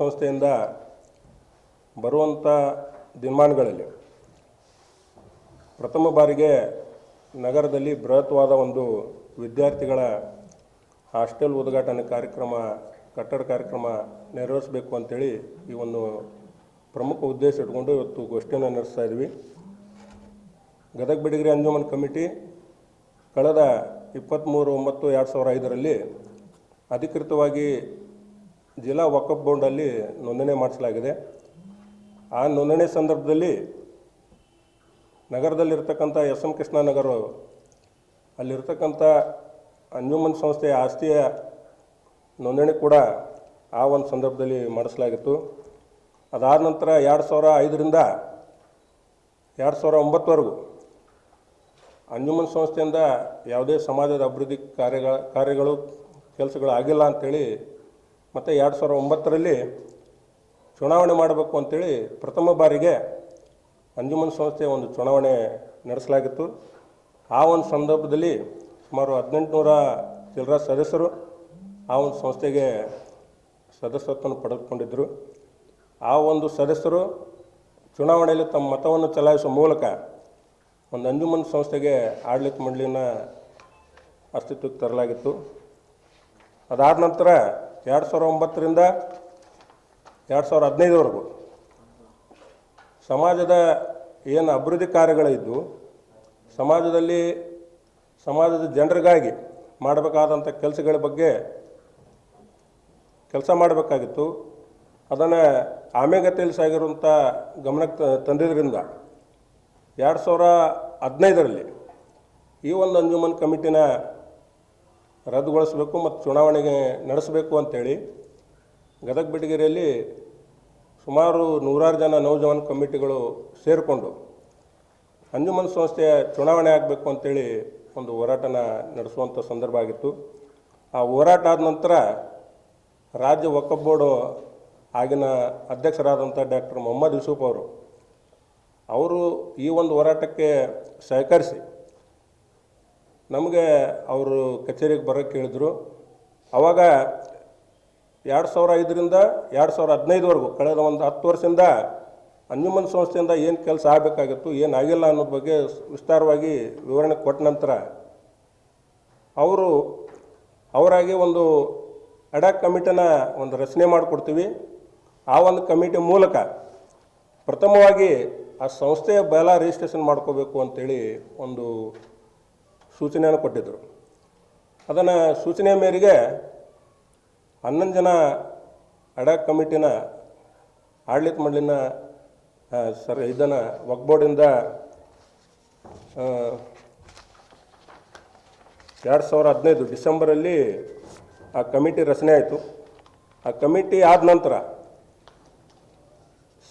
ಸಂಸ್ಥೆಯಿಂದ ಬರುವಂಥ ದಿನಮಾನಗಳಲ್ಲಿ ಪ್ರಥಮ ಬಾರಿಗೆ ನಗರದಲ್ಲಿ ಬೃಹತ್ವಾದ ಒಂದು ವಿದ್ಯಾರ್ಥಿಗಳ ಹಾಸ್ಟೆಲ್ ಉದ್ಘಾಟನೆ ಕಾರ್ಯಕ್ರಮ, ಕಟ್ಟಡ ಕಾರ್ಯಕ್ರಮ ನೆರವೇರಿಸಬೇಕು ಅಂಥೇಳಿ ಈ ಒಂದು ಪ್ರಮುಖ ಉದ್ದೇಶ ಇಟ್ಕೊಂಡು ಇವತ್ತು ಗೋಷ್ಠಿಯನ್ನು ನಡೆಸ್ತಾ ಇದ್ವಿ. ಗದಗ ಬಿಡಿಗಿರಿ ಅಂಜುಮನ್ ಕಮಿಟಿ ಕಳೆದ ಇಪ್ಪತ್ತ್ಮೂರು ಒಂಬತ್ತು, ಎರಡು ಸಾವಿರ ಐದರಲ್ಲಿ ಅಧಿಕೃತವಾಗಿ ಜಿಲ್ಲಾ ವಕಫ್ ಬೋರ್ಡಲ್ಲಿ ನೋಂದಣಿ ಮಾಡಿಸಲಾಗಿದೆ. ಆ ನೋಂದಣಿ ಸಂದರ್ಭದಲ್ಲಿ ನಗರದಲ್ಲಿರ್ತಕ್ಕಂಥ ಎಸ್ ಎಂ ಕೃಷ್ಣನಗರ ಅಲ್ಲಿರ್ತಕ್ಕಂಥ ಅಂಜುಮನ್ ಸಂಸ್ಥೆಯ ಆಸ್ತಿಯ ನೋಂದಣಿ ಕೂಡ ಆ ಒಂದು ಸಂದರ್ಭದಲ್ಲಿ ಮಾಡಿಸಲಾಗಿತ್ತು. ಅದಾದ ನಂತರ ಎರಡು ಸಾವಿರ ಐದರಿಂದ ಎರಡು ಸಾವಿರ ಒಂಬತ್ತವರೆಗೂ ಅಂಜುಮನ್ ಸಂಸ್ಥೆಯಿಂದ ಯಾವುದೇ ಸಮಾಜದ ಅಭಿವೃದ್ಧಿ ಕಾರ್ಯಗಳ ಕಾರ್ಯಗಳು, ಕೆಲಸಗಳು ಆಗಿಲ್ಲ ಅಂಥೇಳಿ ಮತ್ತು ಎರಡು ಸಾವಿರದ ಒಂಬತ್ತರಲ್ಲಿ ಚುನಾವಣೆ ಮಾಡಬೇಕು ಅಂತೇಳಿ ಪ್ರಥಮ ಬಾರಿಗೆ ಅಂಜುಮನ್ ಸಂಸ್ಥೆಯ ಒಂದು ಚುನಾವಣೆ ನಡೆಸಲಾಗಿತ್ತು. ಆ ಒಂದು ಸಂದರ್ಭದಲ್ಲಿ ಸುಮಾರು ಹದಿನೆಂಟುನೂರ ಚಿಲ್ಲರ ಸದಸ್ಯರು ಆ ಒಂದು ಸಂಸ್ಥೆಗೆ ಸದಸ್ಯತ್ವವನ್ನು ಪಡೆದುಕೊಂಡಿದ್ದರು. ಆ ಒಂದು ಸದಸ್ಯರು ಚುನಾವಣೆಯಲ್ಲಿ ತಮ್ಮ ಮತವನ್ನು ಚಲಾಯಿಸುವ ಮೂಲಕ ಒಂದು ಅಂಜುಮನ್ ಸಂಸ್ಥೆಗೆ ಆಡಳಿತ ಮಂಡಳಿಯನ್ನು ಅಸ್ತಿತ್ವಕ್ಕೆ ತರಲಾಗಿತ್ತು. ಅದಾದ ನಂತರ ಎರಡು ಸಾವಿರ ಒಂಬತ್ತರಿಂದ ಎರಡು ಸಾವಿರ ಹದಿನೈದವರೆಗೂ ಸಮಾಜದ ಏನು ಅಭಿವೃದ್ಧಿ ಕಾರ್ಯಗಳಿದ್ದು, ಸಮಾಜದಲ್ಲಿ ಸಮಾಜದ ಜನರಿಗಾಗಿ ಮಾಡಬೇಕಾದಂಥ ಕೆಲಸಗಳ ಬಗ್ಗೆ ಕೆಲಸ ಮಾಡಬೇಕಾಗಿತ್ತು. ಅದನ್ನು ಆಮೆಗತಿಯಲ್ಲಿ ಸಾಗಿರುವಂಥ ಗಮನಕ್ಕೆ ತಂದಿದ್ದರಿಂದ ಎರಡು ಸಾವಿರ ಹದಿನೈದರಲ್ಲಿ ಈ ಒಂದು ಅಂಜುಮನ್ ಕಮಿಟಿನ ರದ್ದುಗೊಳಿಸಬೇಕು ಮತ್ತು ಚುನಾವಣೆಗೆ ನಡೆಸಬೇಕು ಅಂಥೇಳಿ ಗದಗ ಬಿಡಗಿರಿಯಲ್ಲಿ ಸುಮಾರು ನೂರಾರು ಜನ ನೌಜವಾನ್ ಕಮಿಟಿಗಳು ಸೇರಿಕೊಂಡು ಅಂಜುಮನ್ ಸಂಸ್ಥೆಯ ಚುನಾವಣೆ ಆಗಬೇಕು ಅಂತೇಳಿ ಒಂದು ಹೋರಾಟನ ನಡೆಸುವಂಥ ಸಂದರ್ಭ ಆಗಿತ್ತು. ಆ ಹೋರಾಟ ಆದ ನಂತರ ರಾಜ್ಯ ವಕಫ್ ಬೋರ್ಡು ಆಗಿನ ಅಧ್ಯಕ್ಷರಾದಂಥ ಡಾಕ್ಟರ್ ಮೊಹಮ್ಮದ್ ಯೂಸುಫ್ ಅವರು ಅವರು ಈ ಒಂದು ಹೋರಾಟಕ್ಕೆ ಸಹಕರಿಸಿ ನಮಗೆ ಅವರು ಕಚೇರಿಗೆ ಬರೋಕ್ಕೆ ಹೇಳಿದರು. ಆವಾಗ ಎರಡು ಸಾವಿರ ಐದರಿಂದ ಎರಡು ಸಾವಿರ ಹದಿನೈದುವರೆಗೂ, ಕಳೆದ ಒಂದು ಹತ್ತು ವರ್ಷದಿಂದ ಅಂಜುಮನ್ ಸಂಸ್ಥೆಯಿಂದ ಏನು ಕೆಲಸ ಆಗಬೇಕಾಗಿತ್ತು, ಏನು ಆಗಿಲ್ಲ ಅನ್ನೋದ್ರ ಬಗ್ಗೆ ವಿಸ್ತಾರವಾಗಿ ವಿವರಣೆ ಕೊಟ್ಟ ನಂತರ ಅವರು ಅವರಾಗಿ ಒಂದು ಅಡಾಕ್ ಕಮಿಟಿನ ಒಂದು ರಚನೆ ಮಾಡಿಕೊಡ್ತೀವಿ. ಆ ಒಂದು ಕಮಿಟಿ ಮೂಲಕ ಪ್ರಥಮವಾಗಿ ಆ ಸಂಸ್ಥೆಯ ಬಯಲ ರಿಜಿಸ್ಟ್ರೇಷನ್ ಮಾಡ್ಕೋಬೇಕು ಅಂತೇಳಿ ಒಂದು ಸೂಚನೆಯನ್ನು ಕೊಟ್ಟಿದ್ದರು. ಅದನ್ನು ಸೂಚನೆಯ ಮೇರೆಗೆ ಹನ್ನೊಂದು ಜನ ಅಡಾಕ್ ಕಮಿಟಿನ ಆಡಳಿತ ಮಂಡಳಿನ ಸರ್, ಇದನ್ನು ವಕ್ಬೋರ್ಡಿಂದ ಎರಡು ಸಾವಿರ ಹದಿನೈದು ಡಿಸೆಂಬರಲ್ಲಿ ಆ ಕಮಿಟಿ ರಚನೆ ಆಯಿತು. ಆ ಕಮಿಟಿ ಆದ ನಂತರ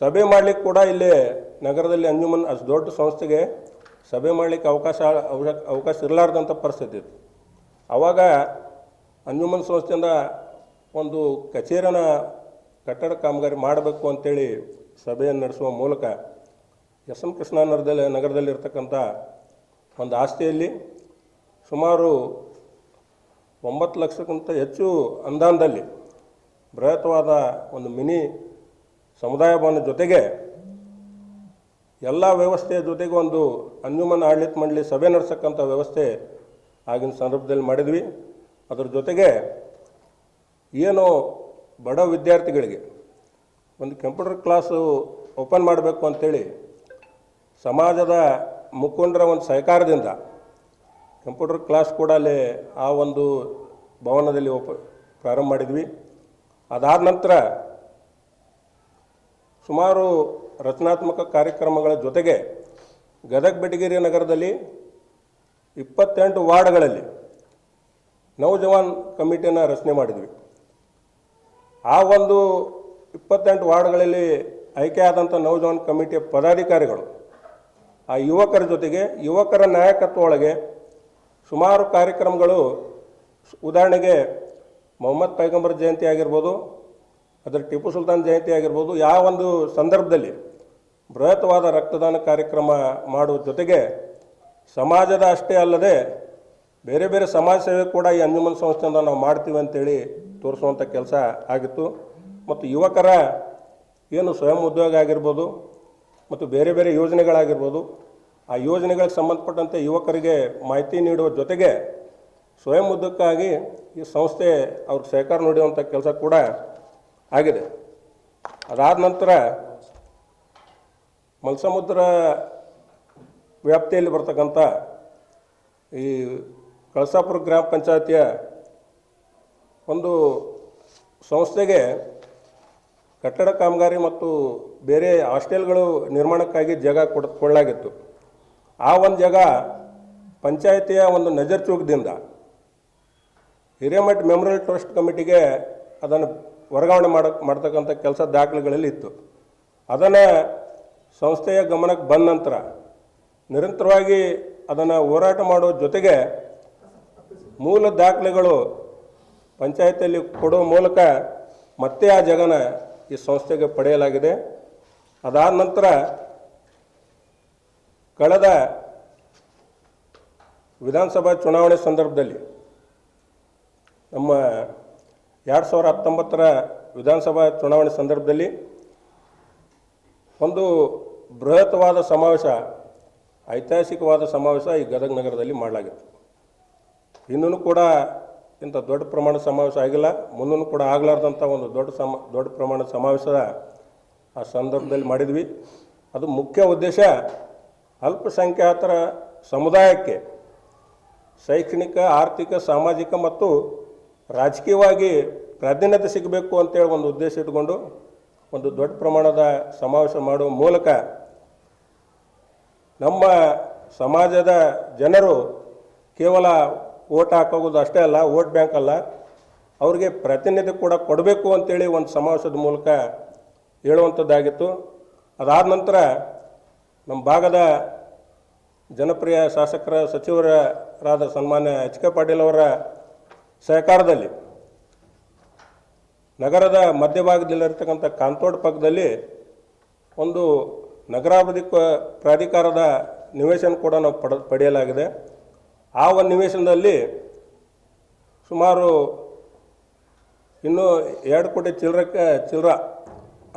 ಸಭೆ ಮಾಡಲಿಕ್ಕೆ ಕೂಡ ಇಲ್ಲಿ ನಗರದಲ್ಲಿ ಅಂಜುಮನ್, ಅಷ್ಟು ದೊಡ್ಡ ಸಂಸ್ಥೆಗೆ ಸಭೆ ಮಾಡಲಿಕ್ಕೆ ಅವಕಾಶ ಅವಕಾಶ- ಇರಲಾರ್ದಂಥ ಪರಿಸ್ಥಿತಿ ಇತ್ತು. ಆವಾಗ ಅಂಜುಮನ್ ಸಂಸ್ಥೆಯಿಂದ ಒಂದು ಕಚೇರಿನ ಕಟ್ಟಡ ಕಾಮಗಾರಿ ಮಾಡಬೇಕು ಅಂತೇಳಿ ಸಭೆಯನ್ನು ನಡೆಸುವ ಮೂಲಕ ಎಸ್ ಎಂ ಕೃಷ್ಣ ನಗರದಲ್ಲಿ ನಗರದಲ್ಲಿರ್ತಕ್ಕಂಥ ಒಂದು ಆಸ್ತಿಯಲ್ಲಿ ಸುಮಾರು ಒಂಬತ್ತು ಲಕ್ಷಕ್ಕಿಂತ ಹೆಚ್ಚು ಅಂದಾನದಲ್ಲಿ ಬೃಹತ್ವಾದ ಒಂದು ಮಿನಿ ಸಮುದಾಯ ಭವನ ಜೊತೆಗೆ ಎಲ್ಲ ವ್ಯವಸ್ಥೆಯ ಜೊತೆಗೆ ಒಂದು ಅಂಜುಮನ್ ಆಡಳಿತ ಮಂಡಳಿ ಸಭೆ ನಡೆಸಕ್ಕಂಥ ವ್ಯವಸ್ಥೆ ಆಗಿನ ಸಂದರ್ಭದಲ್ಲಿ ಮಾಡಿದ್ವಿ. ಅದರ ಜೊತೆಗೆ ಏನು ಬಡ ವಿದ್ಯಾರ್ಥಿಗಳಿಗೆ ಒಂದು ಕಂಪ್ಯೂಟರ್ ಕ್ಲಾಸು ಓಪನ್ ಮಾಡಬೇಕು ಅಂಥೇಳಿ ಸಮಾಜದ ಮುಖಂಡರ ಒಂದು ಸಹಕಾರದಿಂದ ಕಂಪ್ಯೂಟರ್ ಕ್ಲಾಸ್ ಕೂಡ ಅಲ್ಲಿ ಆ ಒಂದು ಭವನದಲ್ಲಿ ಓಪ ಪ್ರಾರಂಭ ಮಾಡಿದ್ವಿ. ಅದಾದ ನಂತರ ಸುಮಾರು ರಚನಾತ್ಮಕ ಕಾರ್ಯಕ್ರಮಗಳ ಜೊತೆಗೆ ಗದಗ ಬೆಟಗಿರಿ ನಗರದಲ್ಲಿ ಇಪ್ಪತ್ತೆಂಟು ವಾರ್ಡ್ಗಳಲ್ಲಿ ನೌಜವಾನ್ ಕಮಿಟಿಯನ್ನು ರಚನೆ ಮಾಡಿದ್ವಿ. ಆ ಒಂದು ಇಪ್ಪತ್ತೆಂಟು ವಾರ್ಡ್ಗಳಲ್ಲಿ ಆಯ್ಕೆಯಾದಂಥ ನೌಜವಾನ್ ಕಮಿಟಿಯ ಪದಾಧಿಕಾರಿಗಳು, ಆ ಯುವಕರ ಜೊತೆಗೆ ಯುವಕರ ನಾಯಕತ್ವ ಒಳಗೆ ಸುಮಾರು ಕಾರ್ಯಕ್ರಮಗಳು ಉದಾಹರಣೆಗೆ ಮೊಹಮ್ಮದ್ ಪೈಗಂಬರ್ ಜಯಂತಿ ಆಗಿರ್ಬೋದು ಅದರ ಟಿಪ್ಪು ಸುಲ್ತಾನ್ ಜಯಂತಿ ಆಗಿರ್ಬೋದು, ಯಾವ ಒಂದು ಸಂದರ್ಭದಲ್ಲಿ ಬೃಹತ್ವಾದ ರಕ್ತದಾನ ಕಾರ್ಯಕ್ರಮ ಮಾಡುವ ಜೊತೆಗೆ ಸಮಾಜದ ಅಷ್ಟೇ ಅಲ್ಲದೆ ಬೇರೆ ಬೇರೆ ಸಮಾಜ ಸೇವೆ ಕೂಡ ಈ ಅಂಜುಮನ್ ಸಂಸ್ಥೆಯಿಂದ ನಾವು ಮಾಡ್ತೀವಿ ಅಂತೇಳಿ ತೋರಿಸುವಂಥ ಕೆಲಸ ಆಗಿತ್ತು. ಮತ್ತು ಯುವಕರ ಏನು ಸ್ವಯಂ ಉದ್ಯೋಗ ಆಗಿರ್ಬೋದು, ಮತ್ತು ಬೇರೆ ಬೇರೆ ಯೋಜನೆಗಳಾಗಿರ್ಬೋದು, ಆ ಯೋಜನೆಗಳಿಗೆ ಸಂಬಂಧಪಟ್ಟಂತೆ ಯುವಕರಿಗೆ ಮಾಹಿತಿ ನೀಡುವ ಜೊತೆಗೆ ಸ್ವಯಂ ಉದ್ಯೋಗಕ್ಕಾಗಿ ಈ ಸಂಸ್ಥೆ ಅವ್ರ ಸಹಕಾರ ನೀಡುವಂಥ ಕೆಲಸ ಕೂಡ ಆಗಿದೆ. ಅದಾದ ನಂತರ ಮಲ್ಸಮುದ್ರ ವ್ಯಾಪ್ತಿಯಲ್ಲಿ ಬರ್ತಕ್ಕಂಥ ಈ ಕಳಸಾಪುರ ಗ್ರಾಮ ಪಂಚಾಯತಿಯ ಒಂದು ಸಂಸ್ಥೆಗೆ ಕಟ್ಟಡ ಕಾಮಗಾರಿ ಮತ್ತು ಬೇರೆ ಹಾಸ್ಟೆಲ್ಗಳು ನಿರ್ಮಾಣಕ್ಕಾಗಿ ಜಾಗ ಕೊಡ, ಕೊಡಲಾಗಿತ್ತು. ಆ ಒಂದು ಜಾಗ ಪಂಚಾಯತಿಯ ಒಂದು ನಜರ್ ಚೌಕದಿಂದ ಹಿರೇಮಠ್ ಮೆಮೋರಿಯಲ್ ಟ್ರಸ್ಟ್ ಕಮಿಟಿಗೆ ಅದನ್ನು ವರ್ಗಾವಣೆ ಮಾಡ, ಮಾಡ್ತಕ್ಕಂಥ ಕೆಲಸ ದಾಖಲೆಗಳಲ್ಲಿ ಇತ್ತು. ಅದನ್ನು ಸಂಸ್ಥೆಯ ಗಮನಕ್ಕೆ ಬಂದ ನಂತರ ನಿರಂತರವಾಗಿ ಅದನ್ನು ಹೋರಾಟ ಮಾಡೋ ಜೊತೆಗೆ ಮೂಲ ದಾಖಲೆಗಳು ಪಂಚಾಯತಿಯಲ್ಲಿ ಕೊಡೋ ಮೂಲಕ ಮತ್ತೆ ಆ ಜಗನ ಈ ಸಂಸ್ಥೆಗೆ ಪಡೆಯಲಾಗಿದೆ. ಅದಾದ ನಂತರ ಕಳೆದ ವಿಧಾನಸಭಾ ಚುನಾವಣೆ ಸಂದರ್ಭದಲ್ಲಿ ನಮ್ಮ ಎರಡು ಸಾವಿರ ಹತ್ತೊಂಬತ್ತರ ವಿಧಾನಸಭಾ ಚುನಾವಣೆ ಸಂದರ್ಭದಲ್ಲಿ ಒಂದು ಬೃಹತ್ವಾದ ಸಮಾವೇಶ, ಐತಿಹಾಸಿಕವಾದ ಸಮಾವೇಶ ಈ ಗದಗ ನಗರದಲ್ಲಿ ಮಾಡಲಾಗಿತ್ತು. ಇನ್ನೂ ಕೂಡ ಇಂಥ ದೊಡ್ಡ ಪ್ರಮಾಣದ ಸಮಾವೇಶ ಆಗಿಲ್ಲ. ಮುಂದೂ ಕೂಡ ಆಗಲಾರ್ದಂಥ ಒಂದು ದೊಡ್ಡ ಸಮ, ದೊಡ್ಡ ಪ್ರಮಾಣದ ಸಮಾವೇಶದ ಆ ಸಂದರ್ಭದಲ್ಲಿ ಮಾಡಿದ್ವಿ. ಅದು ಮುಖ್ಯ ಉದ್ದೇಶ ಅಲ್ಪಸಂಖ್ಯಾತರ ಸಮುದಾಯಕ್ಕೆ ಶೈಕ್ಷಣಿಕ, ಆರ್ಥಿಕ, ಸಾಮಾಜಿಕ ಮತ್ತು ರಾಜಕೀಯವಾಗಿ ಪ್ರಾಧಾನ್ಯತೆ ಸಿಗಬೇಕು ಅಂತೇಳಿ ಒಂದು ಉದ್ದೇಶ ಇಟ್ಕೊಂಡು ಒಂದು ದೊಡ್ಡ ಪ್ರಮಾಣದ ಸಮಾವೇಶ ಮಾಡುವ ಮೂಲಕ ನಮ್ಮ ಸಮಾಜದ ಜನರು ಕೇವಲ ಓಟ್ ಹಾಕೋದು ಅಷ್ಟೇ ಅಲ್ಲ ಓಟ್ ಬ್ಯಾಂಕ್ ಅಲ್ಲ, ಅವರಿಗೆ ಪ್ರತಿನಿಧಿ ಕೂಡ ಕೊಡಬೇಕು ಅಂತೇಳಿ ಒಂದು ಸಮಾವೇಶದ ಮೂಲಕ ಹೇಳುವಂಥದ್ದಾಗಿತ್ತು. ಅದಾದ ನಂತರ ನಮ್ಮ ಭಾಗದ ಜನಪ್ರಿಯ ಶಾಸಕರ ಸಚಿವರಾದ ಸನ್ಮಾನ್ಯ ಎಚ್ ಕೆ ಪಾಟೀಲ್ ಅವರ ಸಹಕಾರದಲ್ಲಿ. ನಗರದ ಮಧ್ಯಭಾಗದಲ್ಲಿರ್ತಕ್ಕಂಥ ಕಾಂತೋಡ್ ಪಕ್ಕದಲ್ಲಿ ಒಂದು ನಗರಾಭಿವೃದ್ಧಿ ಪ್ರಾಧಿಕಾರದ ನಿವೇಶನ ಕೂಡ ನಾವು ಪಡ, ಪಡೆಯಲಾಗಿದೆ. ಆ ಒಂದು ನಿವೇಶನದಲ್ಲಿ ಸುಮಾರು ಇನ್ನೂ ಎರಡು ಕೋಟಿ ಚಿಲ್ಲರಕ್ಕೆ, ಚಿಲ್ಲರ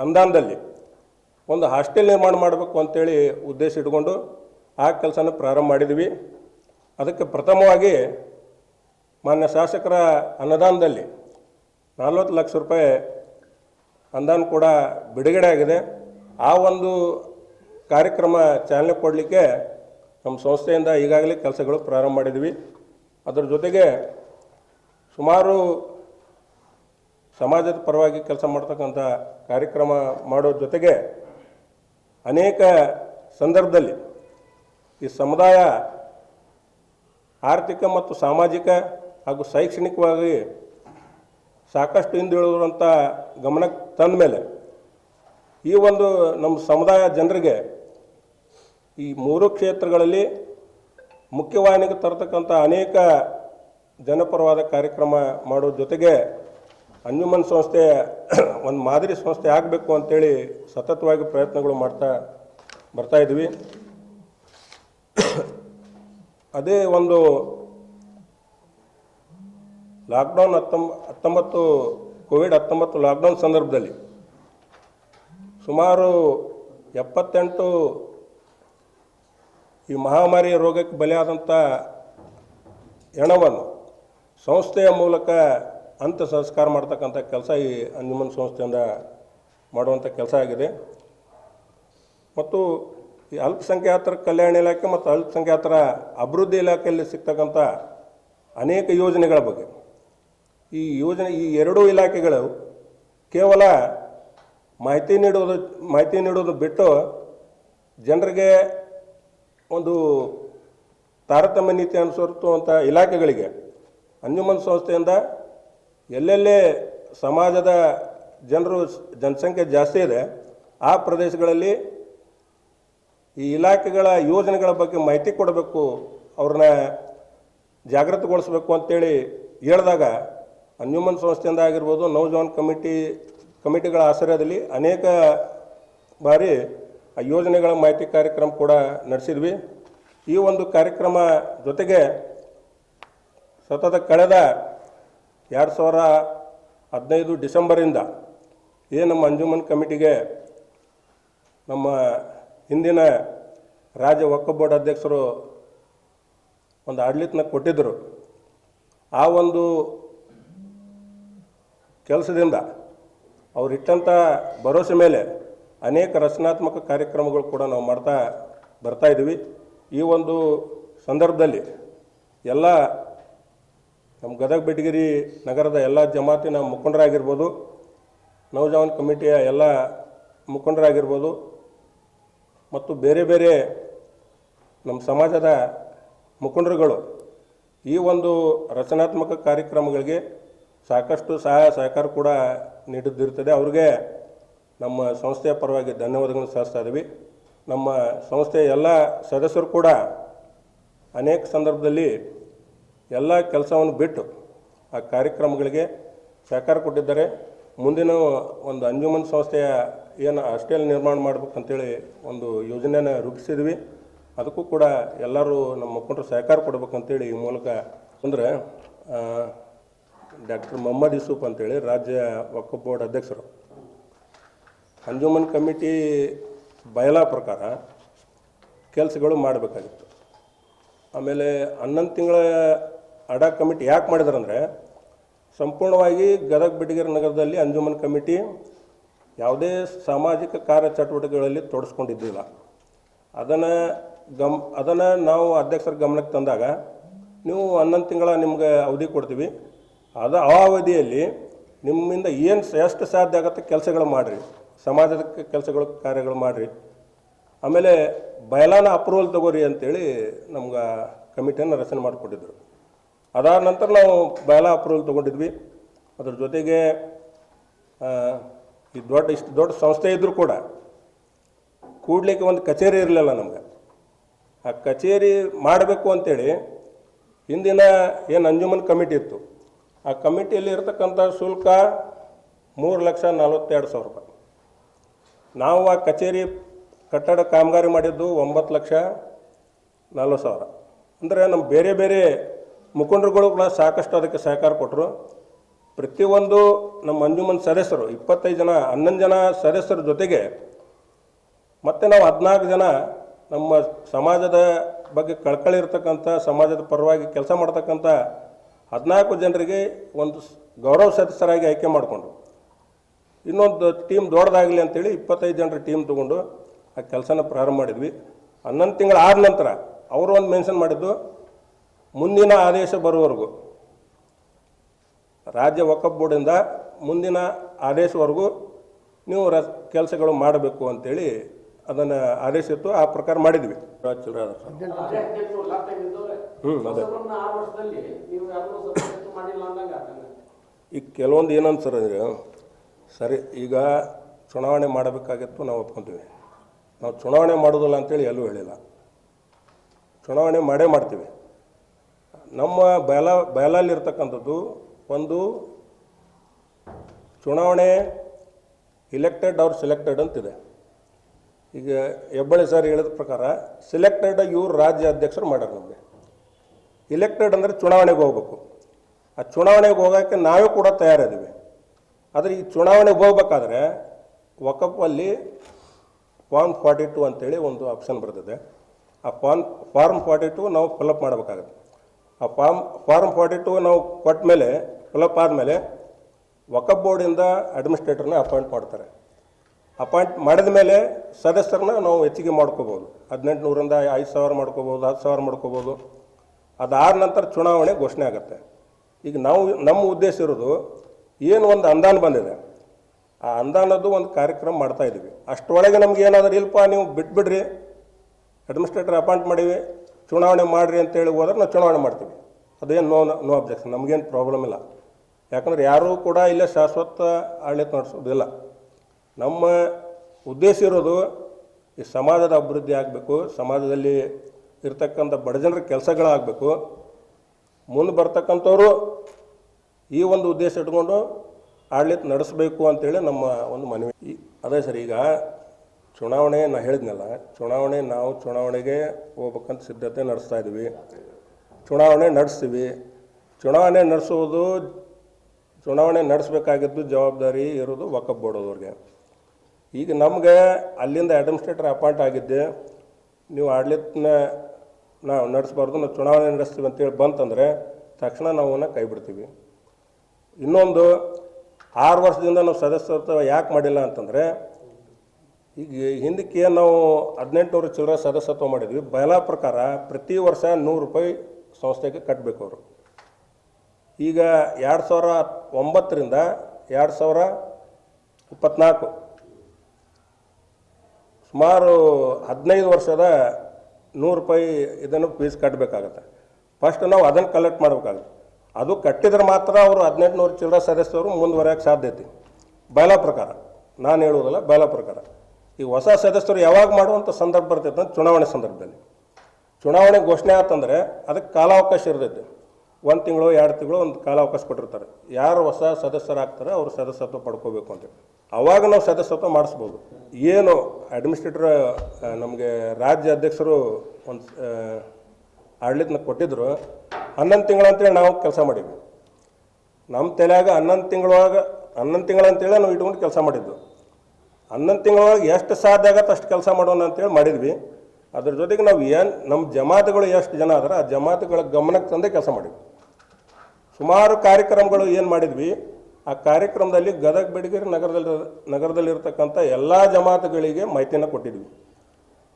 ಅನುದಾನದಲ್ಲಿ ಒಂದು ಹಾಸ್ಟೆಲ್ ನಿರ್ಮಾಣ ಮಾಡಬೇಕು ಅಂತೇಳಿ ಉದ್ದೇಶ ಇಟ್ಕೊಂಡು ಆ ಕೆಲಸನ ಪ್ರಾರಂಭ ಮಾಡಿದ್ವಿ. ಅದಕ್ಕೆ ಪ್ರಥಮವಾಗಿ ಮಾನ್ಯ ಶಾಸಕರ ಅನುದಾನದಲ್ಲಿ ನಲ್ವತ್ತು ಲಕ್ಷ ರೂಪಾಯಿ ಅನುದಾನ ಕೂಡ ಬಿಡುಗಡೆ ಆಗಿದೆ. ಆ ಒಂದು ಕಾರ್ಯಕ್ರಮ ಚಾಲನೆ ಕೊಡಲಿಕ್ಕೆ ನಮ್ಮ ಸಂಸ್ಥೆಯಿಂದ ಈಗಾಗಲೇ ಕೆಲಸಗಳು ಪ್ರಾರಂಭ ಮಾಡಿದ್ವಿ. ಅದರ ಜೊತೆಗೆ ಸುಮಾರು ಸಮಾಜದ ಪರವಾಗಿ ಕೆಲಸ ಮಾಡ್ತಕ್ಕಂಥ ಕಾರ್ಯಕ್ರಮ ಮಾಡೋ ಜೊತೆಗೆ ಅನೇಕ ಸಂದರ್ಭದಲ್ಲಿ ಈ ಸಮುದಾಯ ಆರ್ಥಿಕ ಮತ್ತು ಸಾಮಾಜಿಕ ಹಾಗೂ ಶೈಕ್ಷಣಿಕವಾಗಿ ಸಾಕಷ್ಟು ಹಿಂದುಳಿದಂಥ ಗಮನಕ್ಕೆ ತಂದ ಮೇಲೆ ಈ ಒಂದು ನಮ್ಮ ಸಮುದಾಯ ಜನರಿಗೆ ಈ ಮೂರು ಕ್ಷೇತ್ರಗಳಲ್ಲಿ ಮುಖ್ಯವಾಹಿನಿಗೆ ತರತಕ್ಕಂಥ ಅನೇಕ ಜನಪರವಾದ ಕಾರ್ಯಕ್ರಮ ಮಾಡೋ ಜೊತೆಗೆ ಅಂಜುಮನ್ ಸಂಸ್ಥೆ ಒಂದು ಮಾದರಿ ಸಂಸ್ಥೆ ಆಗಬೇಕು ಅಂತೇಳಿ ಸತತವಾಗಿ ಪ್ರಯತ್ನಗಳು ಮಾಡ್ತಾ ಬರ್ತಾ ಇದ್ವಿ. ಅದೇ ಒಂದು ಲಾಕ್ಡೌನ್ ಹತ್ತೊಂಬ ಹತ್ತೊಂಬತ್ತು, ಕೋವಿಡ್ ಹತ್ತೊಂಬತ್ತು ಲಾಕ್ಡೌನ್ ಸಂದರ್ಭದಲ್ಲಿ ಸುಮಾರು ಎಪ್ಪತ್ತೆಂಟು ಈ ಮಹಾಮಾರಿಯ ರೋಗಕ್ಕೆ ಬಲಿಯಾದಂಥ ಹೆಣವನ್ನು ಸಂಸ್ಥೆಯ ಮೂಲಕ ಅಂತ್ಯ ಸಂಸ್ಕಾರ ಮಾಡ್ತಕ್ಕಂಥ ಕೆಲಸ ಈ ಅಂಜುಮನ್ ಸಂಸ್ಥೆಯಿಂದ ಮಾಡುವಂಥ ಕೆಲಸ ಆಗಿದೆ. ಮತ್ತು ಈ ಅಲ್ಪಸಂಖ್ಯಾತರ ಕಲ್ಯಾಣ ಇಲಾಖೆ ಮತ್ತು ಅಲ್ಪಸಂಖ್ಯಾತರ ಅಭಿವೃದ್ಧಿ ಇಲಾಖೆಯಲ್ಲಿ ಸಿಗ್ತಕ್ಕಂಥ ಅನೇಕ ಯೋಜನೆಗಳ ಬಗ್ಗೆ ಈ ಯೋಜನೆ, ಈ ಎರಡೂ ಇಲಾಖೆಗಳು ಕೇವಲ ಮಾಹಿತಿ ನೀಡುವುದು ಮಾಹಿತಿ ನೀಡುವುದು ಬಿಟ್ಟು ಜನರಿಗೆ ಒಂದು ತಾರತಮ್ಯ ನೀತಿ ಅನುಸರಿಸುವಂಥ ಇಲಾಖೆಗಳಿಗೆ ಅಂಜುಮನ್ ಸಂಸ್ಥೆಯಿಂದ ಎಲ್ಲೆಲ್ಲೇ ಸಮಾಜದ ಜನರು ಜನಸಂಖ್ಯೆ ಜಾಸ್ತಿ ಇದೆ, ಆ ಪ್ರದೇಶಗಳಲ್ಲಿ ಈ ಇಲಾಖೆಗಳ ಯೋಜನೆಗಳ ಬಗ್ಗೆ ಮಾಹಿತಿ ಕೊಡಬೇಕು, ಅವ್ರನ್ನ ಜಾಗೃತಗೊಳಿಸಬೇಕು ಅಂತೇಳಿ ಹೇಳಿದಾಗ ಅನ್ಯೂಮನ್ ಸಂಸ್ಥೆಯಿಂದ ಆಗಿರ್ಬೋದು ನೌಜವಾನ್ ಕಮಿಟಿ, ಕಮಿಟಿಗಳ ಆಶ್ರಯದಲ್ಲಿ ಅನೇಕ ಬಾರಿ ಆ ಯೋಜನೆಗಳ ಮಾಹಿತಿ ಕಾರ್ಯಕ್ರಮ ಕೂಡ ನಡೆಸಿದ್ವಿ. ಈ ಒಂದು ಕಾರ್ಯಕ್ರಮ ಜೊತೆಗೆ ಸತತ ಕಳೆದ ಎರಡು ಸಾವಿರ ಹದಿನೈದು ಡಿಸೆಂಬರಿಂದ ಏ ನಮ್ಮ ಅಂಜುಮನ್ ಕಮಿಟಿಗೆ ನಮ್ಮ ಹಿಂದಿನ ರಾಜ್ಯ ವಕ್ಫ್ ಬೋರ್ಡ್ ಅಧ್ಯಕ್ಷರು ಒಂದು ಆಡಳಿತನ ಕೊಟ್ಟಿದ್ದರು. ಆ ಒಂದು ಕೆಲಸದಿಂದ ಅವರಿಟ್ಟಂಥ ಭರವಸೆ ಮೇಲೆ ಅನೇಕ ರಚನಾತ್ಮಕ ಕಾರ್ಯಕ್ರಮಗಳು ಕೂಡ ನಾವು ಮಾಡ್ತಾ ಬರ್ತಾ ಇದ್ದೀವಿ. ಈ ಒಂದು ಸಂದರ್ಭದಲ್ಲಿ ಎಲ್ಲ ನಮ್ಮ ಗದಗ ಬೆಟಗಿರಿ ನಗರದ ಎಲ್ಲ ಜಮಾತಿನ ಮುಖಂಡರಾಗಿರ್ಬೋದು, ನವಜವಾನ್ ಕಮಿಟಿಯ ಎಲ್ಲ ಮುಖಂಡರಾಗಿರ್ಬೋದು ಮತ್ತು ಬೇರೆ ಬೇರೆ ನಮ್ಮ ಸಮಾಜದ ಮುಖಂಡರುಗಳು ಈ ಒಂದು ರಚನಾತ್ಮಕ ಕಾರ್ಯಕ್ರಮಗಳಿಗೆ ಸಾಕಷ್ಟು ಸಹಾಯ ಸಹಕಾರ ಕೂಡ ನೀಡಿದ್ದಿರ್ತದೆ. ಅವ್ರಿಗೆ ನಮ್ಮ ಸಂಸ್ಥೆಯ ಪರವಾಗಿ ಧನ್ಯವಾದಗಳನ್ನು ಸಲ್ಲಿಸ್ತಾ ಇದ್ದೀವಿ. ನಮ್ಮ ಸಂಸ್ಥೆಯ ಎಲ್ಲ ಸದಸ್ಯರು ಕೂಡ ಅನೇಕ ಸಂದರ್ಭದಲ್ಲಿ ಎಲ್ಲ ಕೆಲಸವನ್ನು ಬಿಟ್ಟು ಆ ಕಾರ್ಯಕ್ರಮಗಳಿಗೆ ಸಹಕಾರ ಕೊಟ್ಟಿದ್ದಾರೆ. ಮುಂದಿನ ಒಂದು ಅಂಜುಮನ್ ಸಂಸ್ಥೆಯ ಏನು ಹಾಸ್ಟೆಲ್ ನಿರ್ಮಾಣ ಮಾಡ್ಬೇಕಂತೇಳಿ ಒಂದು ಯೋಜನೆಯನ್ನು ರೂಪಿಸಿದ್ವಿ ಅದಕ್ಕೂ ಕೂಡ ಎಲ್ಲರೂ ನಮ್ಮ ಮುಖಂಡರು ಸಹಕಾರ ಕೊಡಬೇಕಂತೇಳಿ ಈ ಮೂಲಕ ಅಂದರೆ ಡಾಕ್ಟರ್ ಮೊಹಮ್ಮದ್ ಯೂಸುಫ್ ಅಂತೇಳಿ ರಾಜ್ಯ ವಕ್ಫ್ ಬೋರ್ಡ್ ಅಧ್ಯಕ್ಷರು. ಅಂಜುಮನ್ ಕಮಿಟಿ ಬಯಲಾ ಪ್ರಕಾರ ಕೆಲಸಗಳು ಮಾಡಬೇಕಾಗಿತ್ತು. ಆಮೇಲೆ ಹನ್ನೊಂದು ತಿಂಗಳ ಅಡ ಕಮಿಟಿ ಯಾಕೆ ಮಾಡಿದ್ರಂದರೆ ಸಂಪೂರ್ಣವಾಗಿ ಗದಗ ಬಿಡಗಿರಿ ನಗರದಲ್ಲಿ ಅಂಜುಮನ್ ಕಮಿಟಿ ಯಾವುದೇ ಸಾಮಾಜಿಕ ಕಾರ್ಯ ಚಟುವಟಿಕೆಗಳಲ್ಲಿ ತೊಡಸ್ಕೊಂಡಿದ್ದಿಲ್ಲ. ಅದನ್ನು ಗಮ್, ಅದನ್ನು ನಾವು ಅಧ್ಯಕ್ಷರ ಗಮನಕ್ಕೆ ತಂದಾಗ ನೀವು ಹನ್ನೊಂದು ತಿಂಗಳ ನಿಮ್ಗೆ ಅವಧಿ ಕೊಡ್ತೀವಿ. ಅದು ಆ ಅವಧಿಯಲ್ಲಿ ನಿಮ್ಮಿಂದ ಏನು ಎಷ್ಟು ಸಾಧ್ಯ ಆಗುತ್ತೆ ಕೆಲಸಗಳು ಮಾಡಿರಿ. ಸಮಾಜದ ಕೆಲಸಗಳು, ಕಾರ್ಯಗಳು ಮಾಡಿರಿ. ಆಮೇಲೆ ಬಯಲಾನ ಅಪ್ರೂವಲ್ ತಗೋರಿ ಅಂತೇಳಿ ನಮ್ಗೆ ಕಮಿಟಿಯನ್ನು ರಚನೆ ಮಾಡಿಕೊಟ್ಟಿದ್ರು. ಅದಾದ ನಂತರ ನಾವು ಬಯಲ ಅಪ್ರೂವಲ್ ತೊಗೊಂಡಿದ್ವಿ. ಅದ್ರ ಜೊತೆಗೆ ಈ ದೊಡ್ಡ, ಇಷ್ಟು ದೊಡ್ಡ ಸಂಸ್ಥೆ ಇದ್ದರೂ ಕೂಡ ಕೂಡಲಿಕ್ಕೆ ಒಂದು ಕಚೇರಿ ಇರಲಿಲ್ಲ ನಮ್ಗೆ. ಆ ಕಚೇರಿ ಮಾಡಬೇಕು ಅಂತೇಳಿ ಹಿಂದಿನ ಏನು ಅಂಜುಮನ್ ಕಮಿಟಿ ಇತ್ತು. ಆ ಕಮಿಟಿಯಲ್ಲಿ ಇರತಕ್ಕಂಥ ಶುಲ್ಕ ಮೂರು ಲಕ್ಷ ನಲವತ್ತೆರಡು ಸಾವಿರ ರೂಪಾಯಿ. ನಾವು ಆ ಕಚೇರಿ ಕಟ್ಟಡ ಕಾಮಗಾರಿ ಮಾಡಿದ್ದು ಒಂಬತ್ತು ಲಕ್ಷ ನಲ್ವತ್ತು ಸಾವಿರ. ಅಂದರೆ ನಮ್ಮ ಬೇರೆ ಬೇರೆ ಮುಖಂಡರುಗಳು ಕೂಡ ಸಾಕಷ್ಟು ಅದಕ್ಕೆ ಸಹಕಾರ ಕೊಟ್ಟರು ಪ್ರತಿಯೊಂದು ನಮ್ಮ ಅಂಜುಮನ್ ಸದಸ್ಯರು, ಇಪ್ಪತ್ತೈದು ಜನ, ಹನ್ನೊಂದು ಜನ ಸದಸ್ಯರ ಜೊತೆಗೆ ಮತ್ತು ನಾವು ಹದಿನಾಲ್ಕು ಜನ ನಮ್ಮ ಸಮಾಜದ ಬಗ್ಗೆ ಕಳ್ಕಳಿರ್ತಕ್ಕಂಥ ಸಮಾಜದ ಪರವಾಗಿ ಕೆಲಸ ಮಾಡ್ತಕ್ಕಂಥ ಹದಿನಾಲ್ಕು ಜನರಿಗೆ ಒಂದು ಸ್- ಗೌರವ ಸದಸ್ಯರಾಗಿ ಆಯ್ಕೆ ಮಾಡಿಕೊಂಡು ಇನ್ನೊಂದು ಟೀಮ್ ದೊಡ್ಡದಾಗಲಿ ಅಂತೇಳಿ ಇಪ್ಪತ್ತೈದು ಜನರ ಟೀಮ್ ತೊಗೊಂಡು ಆ ಕೆಲಸನ ಪ್ರಾರಂಭ ಮಾಡಿದ್ವಿ. ಹನ್ನೊಂದು ತಿಂಗಳು ಆದ ನಂತರ ಅವರು ಒಂದು ಮೆನ್ಷನ್ ಮಾಡಿದ್ದು ಮುಂದಿನ ಆದೇಶ ಬರುವವರೆಗೂ ರಾಜ್ಯ ವಕಫ್ ಬೋರ್ಡಿಂದ ಮುಂದಿನ ಆದೇಶವರೆಗೂ ನೀವು ರ ಕೆಲಸಗಳು ಮಾಡಬೇಕು ಅಂತೇಳಿ ಅದನ್ನು ಆದೇಶ ಇತ್ತು ಆ ಪ್ರಕಾರ ಮಾಡಿದ್ವಿ. ಈಗ ಕೆಲವೊಂದು ಏನಂತ ಸರ್ ಅಂದ್ರೆ ಸರಿ ಈಗ ಚುನಾವಣೆ ಮಾಡಬೇಕಾಗಿತ್ತು ನಾವು ಒಪ್ಕೊಂತೀವಿ. ನಾವು ಚುನಾವಣೆ ಮಾಡೋದಿಲ್ಲ ಅಂತೇಳಿ ಎಲ್ಲೂ ಹೇಳಿಲ್ಲ. ಚುನಾವಣೆ ಮಾಡೇ ಮಾಡ್ತೀವಿ. ನಮ್ಮ ಬಯಲ ಬಯಲಲ್ಲಿರ್ತಕ್ಕಂಥದ್ದು ಒಂದು ಚುನಾವಣೆ ಇಲೆಕ್ಟೆಡ್ ಅವ್ರು ಸೆಲೆಕ್ಟೆಡ್ ಅಂತಿದೆ. ಈಗ ಹೆಬ್ಬಳ್ಳಿ ಸರ್ ಹೇಳಿದ ಪ್ರಕಾರ ಸೆಲೆಕ್ಟೆಡ್ ಇವ್ರು ರಾಜ್ಯ ಅಧ್ಯಕ್ಷರು ಮಾಡ್ಯಾರ ನಮಗೆ. ಇಲೆಕ್ಟೆಡ್ ಅಂದರೆ ಚುನಾವಣೆಗೆ ಹೋಗ್ಬೇಕು. ಆ ಚುನಾವಣೆಗೆ ಹೋಗೋಕ್ಕೆ ನಾವೇ ಕೂಡ ತಯಾರಿದ್ದೀವಿ. ಆದರೆ ಈ ಚುನಾವಣೆಗೆ ಹೋಗ್ಬೇಕಾದ್ರೆ ಒಕಪ್ಪಲ್ಲಿ ಫಾರ್ಮ್ ಫಾರ್ಟಿ ಟು ಅಂತೇಳಿ ಒಂದು ಆಪ್ಷನ್ ಬರ್ತದೆ. ಆ ಫಾರ್ಮ್ ಫಾರ್ಮ್ ಫಾರ್ಟಿ ಟು ನಾವು ಫಿಲಪ್ ಮಾಡಬೇಕಾಗತ್ತೆ. ಆ ಫಾರ್ಮ್ ಫಾರ್ಮ್ ಫಾರ್ಟಿ ಟು ನಾವು ಕೊಟ್ಟ ಮೇಲೆ ಫಿಲಪ್ ಆದಮೇಲೆ ವಕಫ್ ಬೋರ್ಡಿಂದ ಅಡ್ಮಿನಿಸ್ಟ್ರೇಟರ್ನ ಅಪಾಯಿಂಟ್ ಮಾಡ್ತಾರೆ. ಅಪಾಯಿಂಟ್ ಮಾಡಿದ ಮೇಲೆ ಸದಸ್ಯರನ್ನ ನಾವು ಹೆಚ್ಚಿಗೆ ಮಾಡ್ಕೋಬೋದು. ಹದಿನೆಂಟು ನೂರಿಂದ ಐದು ಸಾವಿರ ಮಾಡ್ಕೋಬೋದು, ಹತ್ತು ಸಾವಿರ ಮಾಡ್ಕೋಬೋದು. ಅದಾದ ನಂತರ ಚುನಾವಣೆ ಘೋಷಣೆ ಆಗುತ್ತೆ. ಈಗ ನಾವು, ನಮ್ಮ ಉದ್ದೇಶ ಇರೋದು ಏನು ಒಂದು ಅಂದಾನ ಬಂದಿದೆ. ಆ ಅನುದಾನದ್ದು ಒಂದು ಕಾರ್ಯಕ್ರಮ ಮಾಡ್ತಾ ಇದ್ದೀವಿ. ಅಷ್ಟರೊಳಗೆ ನಮ್ಗೆ ಏನಾದರೂ ಇಲ್ಲಪ್ಪ ನೀವು ಬಿಟ್ಬಿಡ್ರಿ. ಅಡ್ಮಿನಿಸ್ಟ್ರೇಟರ್ ಅಪಾಯಿಂಟ್ ಮಾಡೀವಿ. ಚುನಾವಣೆ ಮಾಡಿರಿ ಅಂತೇಳಿ ಹೋದ್ರೆ ನಾವು ಚುನಾವಣೆ ಮಾಡ್ತೀವಿ. ಅದೇನು ನೋ ನೋ ಅಬ್ಜೆಕ್ಷನ್ ನಮಗೇನು ಪ್ರಾಬ್ಲಮ್ ಇಲ್ಲ. ಯಾಕಂದ್ರೆ ಯಾರೂ ಕೂಡ ಇಲ್ಲೇ ಶಾಶ್ವತ ಆಡಳಿತ ನಡೆಸೋದಿಲ್ಲ. ನಮ್ಮ ಉದ್ದೇಶ ಇರೋದು ಈ ಸಮಾಜದ ಅಭಿವೃದ್ಧಿ ಆಗಬೇಕು. ಸಮಾಜದಲ್ಲಿ ಇರ್ತಕ್ಕಂಥ ಬಡಜನರ ಕೆಲಸಗಳಾಗಬೇಕು, ಮುಂದೆ ಬರ್ತಕ್ಕಂಥವ್ರು ಈ ಒಂದು ಉದ್ದೇಶ ಇಟ್ಕೊಂಡು ಆಡಳಿತ ನಡೆಸಬೇಕು ಅಂತೇಳಿ ನಮ್ಮ ಒಂದು ಮನವಿ. ಅದೇ ಸರ್, ಈಗ ಚುನಾವಣೆ ನಾ ಹೇಳಿದ್ನಲ್ಲ, ಚುನಾವಣೆ ನಾವು ಚುನಾವಣೆಗೆ ಹೋಗ್ಬೇಕಂತ ಸಿದ್ಧತೆ ನಡೆಸ್ತಾ ಇದ್ದೀವಿ ಚುನಾವಣೆ ನಡೆಸ್ತೀವಿ. ಚುನಾವಣೆ ನಡೆಸೋದು ಚುನಾವಣೆ ನಡೆಸಬೇಕಾಗಿದ್ದು ಜವಾಬ್ದಾರಿ ಇರೋದು ವಕಫ್ ಬೋರ್ಡೋದವ್ರಿಗೆ ಈಗ ನಮಗೆ ಅಲ್ಲಿಂದ ಅಡ್ಮಿನಿಸ್ಟ್ರೇಟರ್ ಅಪಾಯಿಂಟ್ ಆಗಿದ್ದೆ. ನೀವು ಆಡಳಿತನ ನಾವು ನಡೆಸಬಾರ್ದು, ನಾವು ಚುನಾವಣೆ ನಡೆಸ್ತೀವಿ ಅಂತೇಳಿ ಬಂತಂದರೆ ತಕ್ಷಣ ನಾವು ಅವನ್ನ ಕೈ ಬಿಡ್ತೀವಿ ಇನ್ನೊಂದು, ಆರು ವರ್ಷದಿಂದ ನಾವು ಸದಸ್ಯತ್ವ ಯಾಕೆ ಮಾಡಿಲ್ಲ ಅಂತಂದರೆ, ಈಗ ಹಿಂದಕ್ಕೆ ನಾವು ಹದಿನೆಂಟುನೂರು ಚಿಲ್ಲರೆ ಸದಸ್ಯತ್ವ ಮಾಡಿದ್ವಿ. ಬಯಲ ಪ್ರಕಾರ ಪ್ರತಿ ವರ್ಷ ನೂರು ರೂಪಾಯಿ ಸಂಸ್ಥೆಗೆ ಕಟ್ಟಬೇಕು ಅವರು. ಈಗ ಎರಡು ಸಾವಿರ ಒಂಬತ್ತರಿಂದ ಎರಡು ಸಾವಿರ ಇಪ್ಪತ್ತ್ನಾಲ್ಕು ಸುಮಾರು ಹದಿನೈದು ವರ್ಷದ ನೂರು ರೂಪಾಯಿ ಇದನ್ನು ಫೀಸ್ ಕಟ್ಟಬೇಕಾಗತ್ತೆ ಫಸ್ಟ್ ನಾವು ಅದನ್ನು ಕಲೆಕ್ಟ್ ಮಾಡಬೇಕಾಗುತ್ತೆ. ಅದು ಕಟ್ಟಿದ್ರೆ ಮಾತ್ರ ಅವರು ಹದಿನೆಂಟುನೂರು ಚಿಲ್ಲರ ಸದಸ್ಯರು ಮುಂದುವರಿಯೋಕ್ಕೆ ಸಾಧ್ಯತೆ ಬಯಲ ಪ್ರಕಾರ. ನಾನು ಹೇಳುವುದಲ್ಲ ಬಯಲ ಪ್ರಕಾರ. ಈ ಹೊಸ ಸದಸ್ಯರು ಯಾವಾಗ ಮಾಡುವಂಥ ಸಂದರ್ಭ ಬರ್ತೈತೆ ಚುನಾವಣೆ ಸಂದರ್ಭದಲ್ಲಿ. ಚುನಾವಣೆ ಘೋಷಣೆ ಆತಂದರೆ ಅದಕ್ಕೆ ಕಾಲಾವಕಾಶ ಇರ್ತೈತೆ. ಒಂದು ತಿಂಗಳು, ಎರಡು ತಿಂಗಳು ಒಂದು ಕಾಲಾವಕಾಶ ಕೊಟ್ಟಿರ್ತಾರೆ. ಯಾರು ಹೊಸ ಸದಸ್ಯರಾಗ್ತಾರೆ, ಅವರು ಸದಸ್ಯತ್ವ ಪಡ್ಕೋಬೇಕು ಅಂತೇಳಿ ಅವಾಗ ನಾವು ಸದಸ್ಯತ್ವ ಮಾಡಿಸ್ಬೋದು. ಏನು ಅಡ್ಮಿನಿಸ್ಟ್ರೇಟರ್ ನಮಗೆ ರಾಜ್ಯ ಅಧ್ಯಕ್ಷರು ಒಂದು ಆಡಳಿತನ ಕೊಟ್ಟಿದ್ರು, ಹನ್ನೊಂದು ತಿಂಗಳು ಅಂತೇಳಿ ನಾವು ಕೆಲಸ ಮಾಡಿದ್ವಿ. ನಮ್ಮ ತಲೆಯಾಗ ಹನ್ನೊಂದು ತಿಂಗಳೊಳಗೆ, ಹನ್ನೊಂದು ತಿಂಗಳು ಅಂತೇಳಿ ನಾವು ಇಟ್ಕೊಂಡು ಕೆಲಸ ಮಾಡಿದ್ದು ಹನ್ನೊಂದು ತಿಂಗಳೊಳಗೆ ಎಷ್ಟು ಸಾಧ್ಯ ಆಗತ್ತೆ ಅಷ್ಟು ಕೆಲಸ ಮಾಡೋಣ ಅಂತೇಳಿ ಮಾಡಿದ್ವಿ. ಅದ್ರ ಜೊತೆಗೆ ನಾವು ಏನು ನಮ್ಮ ಜಮಾತುಗಳು ಎಷ್ಟು ಜನ ಆದ್ರೆ ಆ ಜಮಾತುಗಳ ಗಮನಕ್ಕೆ ತಂದೆ ಕೆಲಸ ಮಾಡಿದ್ವಿ. ಸುಮಾರು ಕಾರ್ಯಕ್ರಮಗಳು ಏನು ಮಾಡಿದ್ವಿ, ಆ ಕಾರ್ಯಕ್ರಮದಲ್ಲಿ ಗದಗ, ಬೆಡಗೇರಿ ನಗರದಲ್ಲಿ, ನಗರದಲ್ಲಿರ್ತಕ್ಕಂಥ ಎಲ್ಲ ಜಮಾತುಗಳಿಗೆ ಮಾಹಿತಿಯನ್ನು ಕೊಟ್ಟಿದ್ವಿ.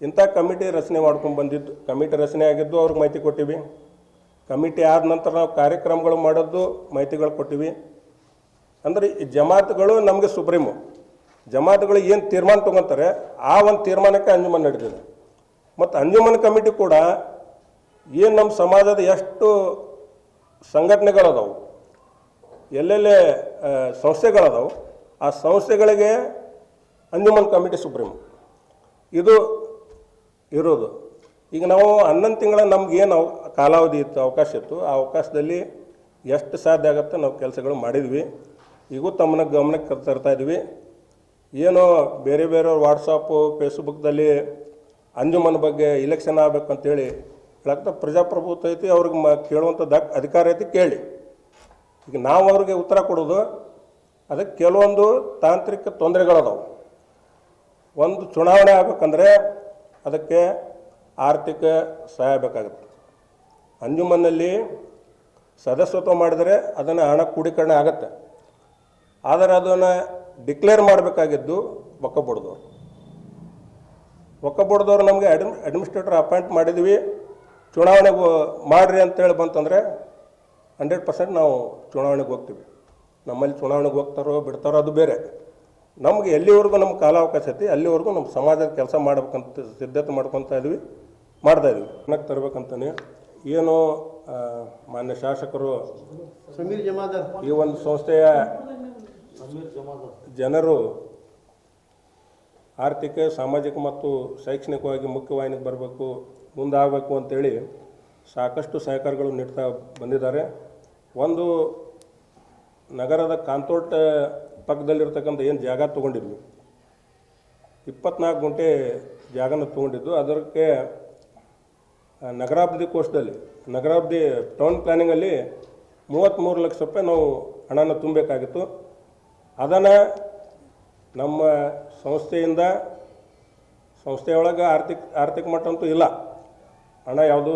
ಇಂಥ ಕಮಿಟಿ ರಚನೆ ಮಾಡ್ಕೊಂಡು ಬಂದಿದ್ದು, ಕಮಿಟಿ ರಚನೆ ಆಗಿದ್ದು ಅವ್ರಿಗೆ ಮಾಹಿತಿ ಕೊಟ್ಟಿವಿ. ಕಮಿಟಿ ಆದ ನಂತರ ನಾವು ಕಾರ್ಯಕ್ರಮಗಳು ಮಾಡೋದು ಮಾಹಿತಿಗಳು ಕೊಟ್ಟಿವಿ. ಅಂದರೆ ಈ ಜಮಾತುಗಳು ನಮಗೆ ಸುಪ್ರೀಮು. ಜಮಾತುಗಳು ಏನು ತೀರ್ಮಾನ ತೊಗೊತಾರೆ, ಆ ಒಂದು ತೀರ್ಮಾನಕ್ಕೆ ಅಂಜುಮನ್ ನಡೆದಿದೆ ಮತ್ತು ಅಂಜುಮನ್ ಕಮಿಟಿ ಕೂಡ ಏನು ನಮ್ಮ ಸಮಾಜದ ಎಷ್ಟು ಸಂಘಟನೆಗಳದಾವು. ಎಲ್ಲೆಲ್ಲಿ ಸಂಸ್ಥೆಗಳದಾವು. ಆ ಸಂಸ್ಥೆಗಳಿಗೆ ಅಂಜುಮನ್ ಕಮಿಟಿ ಸುಪ್ರೀಂ. ಇದು ಇರೋದು. ಈಗ ನಾವು ಹನ್ನೊಂದು ತಿಂಗಳ ನಮಗೇನು ಅವ, ಕಾಲಾವಧಿ ಇತ್ತು, ಅವಕಾಶ ಇತ್ತು. ಆ ಅವಕಾಶದಲ್ಲಿ ಎಷ್ಟು ಸಾಧ್ಯ ಆಗುತ್ತೆ ನಾವು ಕೆಲಸಗಳು ಮಾಡಿದ್ವಿ. ಈಗೂ ತಮ್ಮನ್ನ ಗಮನಕ್ಕೆ ತರ್ತಾ ಇದ್ವಿ. ಏನೋ ಬೇರೆ ಬೇರೆಯವ್ರ ವಾಟ್ಸಪ್ಪು ಫೇಸ್ಬುಕ್ದಲ್ಲಿ ಅಂಜುಮನ್ ಬಗ್ಗೆ ಇಲೆಕ್ಷನ್ ಆಗ್ಬೇಕು ಅಂತೇಳಿ ಹೇಳಕ್ಕೆ ಪ್ರಜಾಪ್ರಭುತ್ವ ಐತಿ, ಅವ್ರಿಗೆ ಮ ಕೇಳುವಂಥ ದಕ್ ಅಧಿಕಾರ ಐತಿ, ಕೇಳಿ. ಈಗ ನಾವು ಅವ್ರಿಗೆ ಉತ್ತರ ಕೊಡೋದು, ಅದಕ್ಕೆ ಕೆಲವೊಂದು ತಾಂತ್ರಿಕ ತೊಂದರೆಗಳದಾವು. ಒಂದು ಚುನಾವಣೆ ಆಗ್ಬೇಕಂದ್ರೆ ಅದಕ್ಕೆ ಆರ್ಥಿಕ ಸಹಾಯ ಬೇಕಾಗುತ್ತೆ. ಅಂಜುಮನ್ನಲ್ಲಿ ಸದಸ್ಯತ್ವ ಮಾಡಿದರೆ ಅದನ್ನು ಹಣ ಕೂಡೀಕರಣ ಆಗತ್ತೆ. ಆದರೆ ಅದನ್ನು ಡಿಕ್ಲೇರ್ ಮಾಡಬೇಕಾಗಿದ್ದು ಒಕ್ಕ ಬೋರ್ಡ್ದವ್ರು ಒಕ್ಕ ಬೋರ್ಡ್ದವ್ರು ನಮಗೆ ಅಡ್ಮಿ ಅಡ್ಮಿನಿಸ್ಟ್ರೇಟರ್ ಅಪಾಯಿಂಟ್ ಮಾಡಿದ್ವಿ. ಚುನಾವಣೆಗೆ ಮಾಡ್ರಿ ಅಂತೇಳಿ ಬಂತಂದರೆ ಹಂಡ್ರೆಡ್ ಪರ್ಸೆಂಟ್ ನಾವು ಚುನಾವಣೆಗೆ ಹೋಗ್ತೀವಿ. ನಮ್ಮಲ್ಲಿ ಚುನಾವಣೆಗೆ ಹೋಗ್ತಾರೋ ಬಿಡ್ತಾರೋ ಅದು ಬೇರೆ. ನಮ್ಗೆ ಎಲ್ಲಿವರೆಗೂ ನಮ್ಮ ಕಾಲಾವಕಾಶ ಐತಿ ಅಲ್ಲಿವರೆಗೂ ನಮ್ಮ ಸಮಾಜದ ಕೆಲಸ ಮಾಡ್ಬೇಕಂತ ಸಿದ್ಧತೆ ಮಾಡ್ಕೊತ ಇದ್ವಿ ಮಾಡ್ತಾ ಇದ್ವಿ. ನನಗೆ ತರಬೇಕಂತಾನೆ ಏನು ಮಾನ್ಯ ಶಾಸಕರು ಸಮೀರ್ ಜಮಾದಾರ್. ಈ ಒಂದು ಸಂಸ್ಥೆಯ ಜನರು ಆರ್ಥಿಕ ಸಾಮಾಜಿಕ ಮತ್ತು ಶೈಕ್ಷಣಿಕವಾಗಿ ಮುಖ್ಯವಾಹಿನಿಗೆ ಬರಬೇಕು ಮುಂದಾಗಬೇಕು ಅಂತೇಳಿ ಸಾಕಷ್ಟು ಸಹಕಾರಗಳು ನೀಡ್ತಾ ಬಂದಿದ್ದಾರೆ. ಒಂದು ನಗರದ ಕಾಂತೋಟ ಪಕ್ಕದಲ್ಲಿರ್ತಕ್ಕಂಥ ಏನು ಜಾಗ ತೊಗೊಂಡಿದ್ವಿ. ಇಪ್ಪತ್ನಾಲ್ಕು ಗುಂಟೆ ಜಾಗನ ತೊಗೊಂಡಿದ್ದು. ಅದಕ್ಕೆ ನಗರಾಭಿವೃದ್ಧಿ ಕೋಶದಲ್ಲಿ ನಗರಾಭಿವೃದ್ಧಿ ಟೌನ್ ಪ್ಲ್ಯಾನಿಂಗಲ್ಲಿ ಮೂವತ್ತ್ಮೂರು ಲಕ್ಷ ರೂಪಾಯಿ ನಾವು ಹಣನ ತುಂಬಬೇಕಾಗಿತ್ತು. ಅದನ್ನು ನಮ್ಮ ಸಂಸ್ಥೆಯಿಂದ, ಸಂಸ್ಥೆಯೊಳಗೆ ಆರ್ಥಿಕ ಆರ್ಥಿಕ ಮಟ್ಟ ಅಂತೂ ಇಲ್ಲ. ಹಣ ಯಾವುದೂ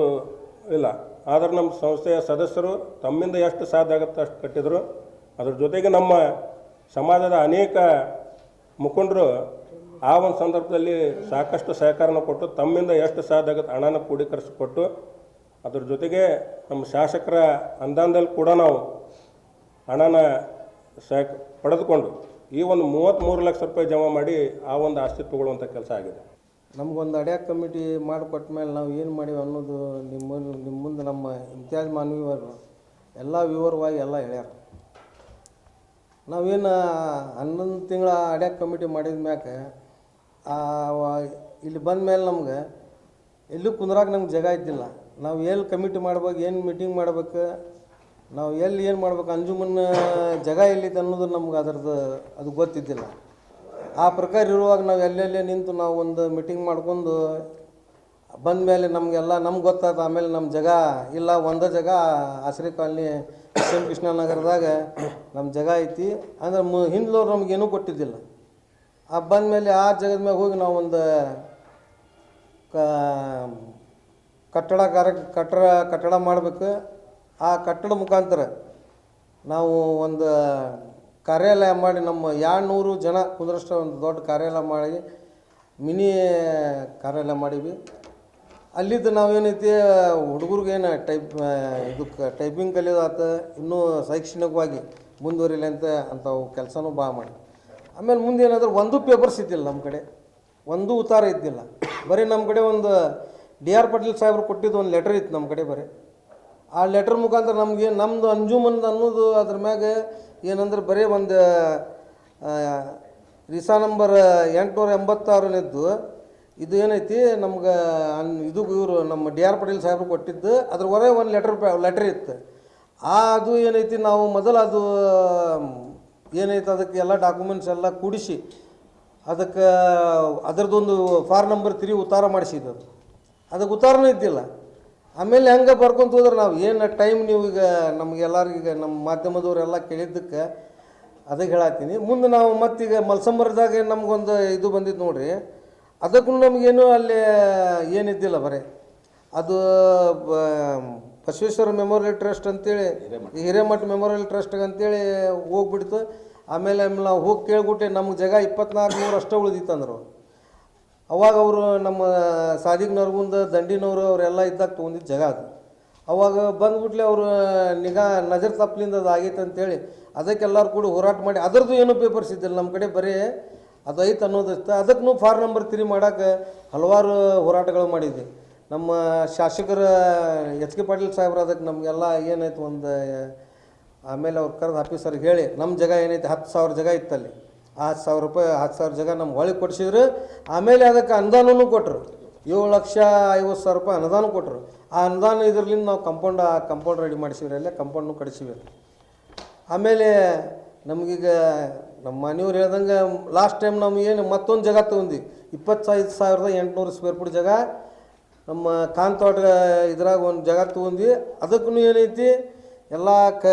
ಇಲ್ಲ. ಆದರೆ ನಮ್ಮ ಸಂಸ್ಥೆಯ ಸದಸ್ಯರು ತಮ್ಮಿಂದ ಎಷ್ಟು ಸಾಧ್ಯ ಆಗುತ್ತೆ ಅಷ್ಟು ಕಟ್ಟಿದರು. ಅದ್ರ ಜೊತೆಗೆ ನಮ್ಮ ಸಮಾಜದ ಅನೇಕ ಮುಖಂಡರು ಆ ಒಂದು ಸಂದರ್ಭದಲ್ಲಿ ಸಾಕಷ್ಟು ಸಹಕಾರನ ಕೊಟ್ಟು ತಮ್ಮಿಂದ ಎಷ್ಟು ಸಾಧ್ಯ ಆಗುತ್ತೆ ಹಣನ ಕ್ರೋಢೀಕರಿಸಿಕೊಟ್ಟು ಅದ್ರ ಜೊತೆಗೆ ನಮ್ಮ ಶಾಸಕರ ಅನುದಾನದಲ್ಲಿ ಕೂಡ ನಾವು ಹಣನ ಸಹ ಪಡೆದುಕೊಂಡು ಈ ಒಂದು ಮೂವತ್ತ್ಮೂರು ಲಕ್ಷ ರೂಪಾಯಿ ಜಮಾ ಮಾಡಿ ಆ ಒಂದು ಆಸ್ತಿ ತಗೊಳ್ಳುವಂಥ ಕೆಲಸ ಆಗಿದೆ. ನಮಗೊಂದು ಅಡ್ಯಾಕ್ ಕಮಿಟಿ ಮಾಡಿಕೊಟ್ಟ ಮೇಲೆ ನಾವು ಏನು ಮಾಡೀವಿ ಅನ್ನೋದು ನಿಮ್ಮ ನಿಮ್ಮ ಮುಂದೆ ನಮ್ಮ ಇಮ್ತಿಯಾಜ್ ಮಾನವಿಯವರು ಎಲ್ಲ ವಿವರವಾಗಿ ಎಲ್ಲ ಹೇಳ್ಯಾರ. ನಾವೇನು ಹನ್ನೊಂದು ತಿಂಗಳ ಅಡ್ಯಾಕ್ ಕಮಿಟಿ ಮಾಡಿದ ಮ್ಯಾಕ ಇಲ್ಲಿ ಬಂದ ಮೇಲೆ ನಮ್ಗೆ ಎಲ್ಲೂ ಕುಂದ್ರಾಗ ನಮ್ಗೆ ಜಾಗ ಇದ್ದಿಲ್ಲ. ನಾವು ಎಲ್ಲಿ ಕಮಿಟಿ ಮಾಡ್ಬೇಕು, ಏನು ಮೀಟಿಂಗ್ ಮಾಡ್ಬೇಕು, ನಾವು ಎಲ್ಲಿ ಏನು ಮಾಡ್ಬೇಕು ಅಂಜುಮನ್ನ ಜಾಗ ಎಲ್ಲಿದೆ ಅನ್ನೋದು ನಮ್ಗೆ ಅದ್ರದ್ದು ಅದು ಗೊತ್ತಿದ್ದಿಲ್ಲ. ಆ ಪ್ರಕಾರ ಇರುವಾಗ ನಾವು ಎಲ್ಲೆಲ್ಲಿ ನಿಂತು ನಾವು ಒಂದು ಮೀಟಿಂಗ್ ಮಾಡ್ಕೊಂಡು ಬಂದ ಮೇಲೆ ನಮಗೆಲ್ಲ ನಮ್ಗೆ ಗೊತ್ತಾಯ್ತು ಆಮೇಲೆ ನಮ್ಮ ಜಾಗ ಇಲ್ಲ, ಒಂದೇ ಜಾಗ ಆಶ್ರಯ ಕಾಲನಿ ಶ್ರೀ ಕೃಷ್ಣ ನಗರದಾಗ ನಮ್ಮ ಜಾಗ ಐತಿ. ಅಂದ್ರೆ ಮು, ಹಿಂದ್ಲವ್ರು ನಮಗೇನೂ ಕೊಟ್ಟಿದ್ದಿಲ್ಲ. ಆ ಬಂದಮೇಲೆ ಆ ಜಾಗದ ಮ್ಯಾಗ ಹೋಗಿ ನಾವು ಒಂದು ಕಟ್ಟಡ ಕಾರ್ಯ, ಕಟ್ಟಡ ಕಟ್ಟಡ ಮಾಡಬೇಕು. ಆ ಕಟ್ಟಡ ಮುಖಾಂತರ ನಾವು ಒಂದು ಕಾರ್ಯಾಲಯ ಮಾಡಿ ನಮ್ಮ ಎರಡುನೂರು ಜನ ಕುಂದ್ರಷ್ಟು ಒಂದು ದೊಡ್ಡ ಕಾರ್ಯಾಲಯ ಮಾಡಿ, ಮಿನಿ ಕಾರ್ಯಾಲಯ ಮಾಡೀವಿ ಅಲ್ಲಿದ್ದು ನಾವೇನೈತಿ ಹುಡುಗರಿಗೇನು ಟೈಪ್ ಇದು ಟೈಪಿಂಗ್ ಕಲಿಯೋದಾತ, ಇನ್ನೂ ಶೈಕ್ಷಣಿಕವಾಗಿ ಮುಂದುವರಿಲಿ ಅಂತ ಅಂಥವು ಕೆಲಸನೂ ಭಾಳ ಮಾಡಿ ಆಮೇಲೆ ಮುಂದೆ ಏನಾದರೂ ಒಂದು ಪೇಪರ್ಸ್ ಇದ್ದಿಲ್ಲ ನಮ್ಮ ಕಡೆ, ಒಂದು ಉತ್ತಾರ ಇದ್ದಿಲ್ಲ. ಬರೀ ನಮ್ಮ ಕಡೆ ಒಂದು ಡಿ ಆರ್ ಪಾಟೀಲ್ ಸಾಹೇಬ್ರು ಕೊಟ್ಟಿದ್ದು ಒಂದು ಲೆಟರ್ ಇತ್ತು ನಮ್ಮ ಕಡೆ ಬರೀ. ಆ ಲೆಟರ್ ಮುಖಾಂತರ ನಮಗೆ ನಮ್ಮದು ಅಂಜುಮನ್ದು ಅನ್ನೋದು ಅದ್ರ ಮ್ಯಾಗ ಏನಂದ್ರೆ ಬರೀ ಒಂದು ರಿಸಾ ನಂಬರ್ ಎಂಟುನೂರ ಎಂಬತ್ತಾರನಿದ್ದು. ಇದು ಏನೈತಿ, ನಮ್ಗೆ ಇದು ಇವರು ನಮ್ಮ ಡಿ ಆರ್ ಪಟೇಲ್ ಸಾಹೇಬ್ರು ಕೊಟ್ಟಿದ್ದು, ಅದ್ರ ಹೊರಗೆ ಒಂದು ಲೆಟರ್ ಲೆಟರ್ ಇತ್ತು. ಆ, ಅದು ಏನೈತಿ, ನಾವು ಮೊದಲು ಅದು, ಏನೈತಿ, ಅದಕ್ಕೆ ಎಲ್ಲ ಡಾಕ್ಯುಮೆಂಟ್ಸ್ ಎಲ್ಲ ಕೂಡಿಸಿ, ಅದಕ್ಕೆ ಅದರದ್ದೊಂದು ಫಾರ್ ನಂಬರ್ ತ್ರೀ ಉತ್ತಾರ ಮಾಡಿಸಿದ್ದು ಅದು. ಅದಕ್ಕೆ ಉತ್ತಾರನೂ ಇದ್ದಿಲ್ಲ. ಆಮೇಲೆ ಹೆಂಗೆ ಬರ್ಕೊಂತ ಹೋದ್ರೆ ನಾವು ಏನು ಟೈಮ್ ನೀವು ಈಗ ನಮಗೆಲ್ಲರಿಗೀಗ ನಮ್ಮ ಮಾಧ್ಯಮದವರೆಲ್ಲ ಕೇಳಿದ್ದಕ್ಕೆ ಅದಕ್ಕೆ ಹೇಳತ್ತೀನಿ ಮುಂದೆ ನಾವು ಮತ್ತೀಗ ಮಲ್ಸಂಬರದಾಗೆ ನಮಗೊಂದು ಇದು ಬಂದಿದ್ದು ನೋಡ್ರಿ. ಅದಕ್ಕೂ ನಮಗೇನು ಅಲ್ಲಿ ಏನಿದ್ದಿಲ್ಲ ಬರೀ. ಅದು ಬಸವೇಶ್ವರ ಮೆಮೋರಿಯಲ್ ಟ್ರಸ್ಟ್ ಅಂತೇಳಿ ಹಿರೇಮಠ. ಮೆಮೋರಿಯಲ್ ಟ್ರಸ್ಟ್ ಅಂತೇಳಿ ಹೋಗ್ಬಿಡ್ತು. ಆಮೇಲೆ ನಾವು ಹೋಗಿ ಕೇಳ್ಬಿಟ್ಟೆ ನಮ್ಗೆ ಜಾಗ ಇಪ್ಪತ್ನಾಲ್ಕು ನೂರು ಅಷ್ಟೇ ಉಳಿದಿತ್ತು ಅಂದರು ಅವಾಗ ಅವರು ನಮ್ಮ ಸಾದಿಕ್ ನರ್ಗುಂದ ದಂಡಿನವರು ಅವರೆಲ್ಲ ಇದ್ದಾಗ ತೊಗೊಂಡಿದ್ದ ಜಾಗ ಅದು. ಅವಾಗ ಬಂದ್ಬಿಟ್ಲೆ ಅವರು, ನಿಗಾ ನಜರ್ ತಪ್ಪಲಿಂದ ಅದು ಆಗೈತೆ ಅಂತೇಳಿ ಅದಕ್ಕೆ ಎಲ್ಲರೂ ಕೂಡ ಹೋರಾಟ ಮಾಡಿ, ಅದರದ್ದು ಏನೂ ಪೇಪರ್ಸ್ ಇದ್ದಿಲ್ಲ ನಮ್ಮ ಕಡೆ ಬರೀ ಅದು ಐತೆ ಅನ್ನೋದಿತ್ತು ಅದಕ್ಕೂ ಫಾರ್ ನಂಬರ್ ತ್ರೀ ಮಾಡೋಕೆ ಹಲವಾರು ಹೋರಾಟಗಳು ಮಾಡಿದ್ವಿ. ನಮ್ಮ ಶಾಸಕರ ಎಚ್ ಕೆ ಪಾಟೀಲ್ ಸಾಹೇಬ್ರು ಅದಕ್ಕೆ ನಮಗೆಲ್ಲ ಏನಾಯ್ತು ಒಂದು, ಆಮೇಲೆ ಅವ್ರು ಕರೆದು ಆಫೀಸರ್ಗೆ ಹೇಳಿ, ನಮ್ಮ ಜಾಗ ಏನೈತೆ, ಹತ್ತು ಸಾವಿರ ಜಾಗ ಇತ್ತಲ್ಲಿ. ಹತ್ತು ಸಾವಿರ ರೂಪಾಯಿ, ಹತ್ತು ಸಾವಿರ ಜಾಗ ನಮ್ಗೆ ಹೊಳಿ ಕೊಡಿಸಿದ್ರು. ಆಮೇಲೆ ಅದಕ್ಕೆ ಅನುದಾನವೂ ಕೊಟ್ಟರು ಏಳು ಲಕ್ಷ ಐವತ್ತು ಸಾವಿರ ರೂಪಾಯಿ ಅನುದಾನ ಕೊಟ್ಟರು ಆ ಅನುದಾನ ಇದ್ರಲ್ಲಿಂದ ನಾವು ಕಂಪೌಂಡ್ ಆ ಕಂಪೌಂಡ್ ರೆಡಿ ಮಾಡಿಸಿವ್ರಿ. ಅಲ್ಲೇ ಕಂಪೌಂಡ್ನು ಕಡಿಸಿವಿ ಆಮೇಲೆ ನಮಗೀಗ ನಮ್ಮ ಮನೆಯವ್ರು ಹೇಳ್ದಂಗೆ ಲಾಸ್ಟ್ ಟೈಮ್ ನಾವು ಏನು ಮತ್ತೊಂದು ಜಾಗ ತೊಗೊಂಡ್ವಿ. ಇಪ್ಪತ್ತೈದು ಸಾವಿರದ ಎಂಟುನೂರು ಸ್ಕ್ವೇರ್ ಫೀಟ್ ಜಾಗ. ನಮ್ಮ ಕಾಂತೋಟ ಇದ್ರಾಗ ಒಂದು ಜಾಗ ತೊಗೊಂಡ್ವಿ. ಅದಕ್ಕೂ ಏನೈತಿ? ಎಲ್ಲ ಕ